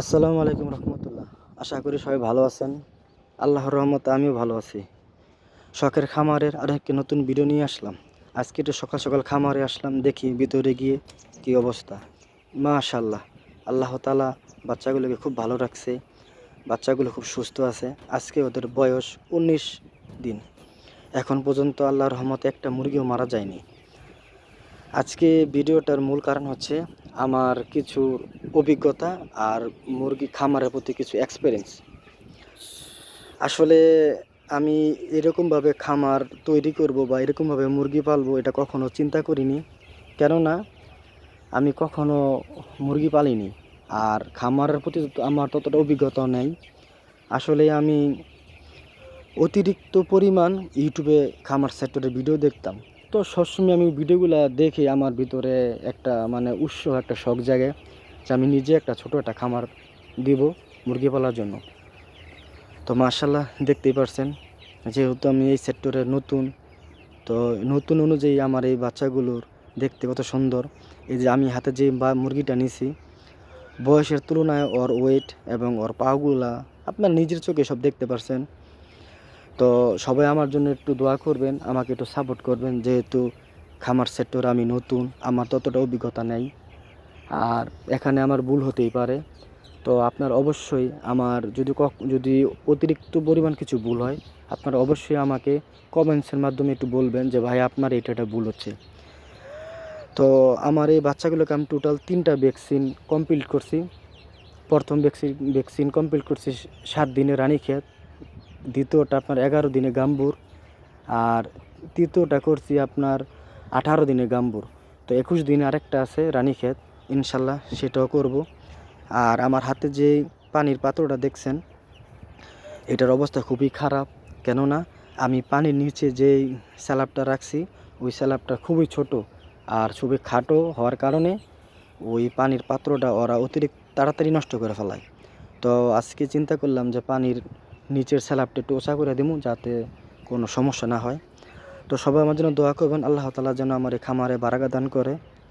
আসসালামু আলাইকুম রহমতুল্লাহ। আশা করি সবাই ভালো আছেন। আল্লাহর রহমতে আমিও ভালো আছি। শখের খামারের আরেকটি নতুন ভিডিও নিয়ে আসলাম। আজকে একটু সকাল সকাল খামারে আসলাম, দেখি ভিতরে গিয়ে কি অবস্থা। মাশাল্লাহ আল্লাহ তালা বাচ্চাগুলোকে খুব ভালো রাখছে। বাচ্চাগুলো খুব সুস্থ আছে। আজকে ওদের বয়স উনিশ দিন। এখন পর্যন্ত আল্লাহর রহমতে একটা মুরগিও মারা যায়নি। আজকে ভিডিওটার মূল কারণ হচ্ছে, আমার কিছু অভিজ্ঞতা আর মুরগি খামারের প্রতি কিছু এক্সপিরিয়েন্স আসলে আমি এরকমভাবে খামার তৈরি করব বা এরকমভাবে মুরগি পালবো এটা কখনো চিন্তা করিনি। কেননা আমি কখনো মুরগি পালিনি আর খামারের প্রতি আমার ততটা অভিজ্ঞতা নেই। আসলে আমি অতিরিক্ত পরিমাণ ইউটিউবে খামার সেক্টরের ভিডিও দেখতাম। তো সবসময় আমি ভিডিওগুলো দেখে আমার ভিতরে একটা মানে উৎস, একটা শখ জাগে। যে আমি নিজে একটা ছোট একটা খামার দিব মুরগি পালার জন্য। তো মার্শাল্লাহ দেখতেই পারছেন, যেহেতু আমি এই সেক্টরে নতুন, তো নতুন অনুযায়ী আমার এই বাচ্চাগুলোর দেখতে কত সুন্দর। এই যে আমি হাতে যে বা মুরগিটা নিছি, বয়সের তুলনায় ওর ওয়েট এবং ওর পাগুলা আপনার নিজের চোখে সব দেখতে পারছেন। তো সবাই আমার জন্য একটু দোয়া করবেন, আমাকে একটু সাপোর্ট করবেন, যেহেতু খামার সেক্টর আমি নতুন, আমার ততটা অভিজ্ঞতা নেই। আর এখানে আমার ভুল হতেই পারে। তো আপনার অবশ্যই আমার যদি যদি অতিরিক্ত পরিমাণ কিছু ভুল হয়, আপনারা অবশ্যই আমাকে কমেন্টসের মাধ্যমে একটু বলবেন যে, ভাই, আপনার এটা এটা ভুল হচ্ছে। তো আমার এই বাচ্চাগুলোকে আমি টোটাল তিনটা ভ্যাকসিন কমপ্লিট করছি। প্রথম ভ্যাকসিন ভ্যাকসিন কমপ্লিট করছি সাত দিনে রানীক্ষেত দ্বিতীয়টা আপনার এগারো দিনে গাম্বুর। আর তৃতীয়টা করছি আপনার আঠারো দিনে গাম্বুর। তো একুশ দিনে আরেকটা আছে রানীক্ষেত ইনশাল্লাহ সেটাও করব। আর আমার হাতে যে পানির পাত্রটা দেখছেন, এটার অবস্থা খুবই খারাপ। কেননা আমি পানির নিচে যেই স্যালাপটা রাখছি, ওই স্যালাপটা খুবই ছোট আর খুবই খাটো হওয়ার কারণে ওই পানির পাত্রটা ওরা অতিরিক্ত তাড়াতাড়ি নষ্ট করে ফেলায়। তো আজকে চিন্তা করলাম যে পানির নিচের স্যালাপটা একটু ওষা করে দেবো যাতে কোনো সমস্যা না হয়। তো সবাই আমার জন্য দোয়া করবেন, আল্লাহ তালা যেন আমার এই খামারে বারাগা দান করে।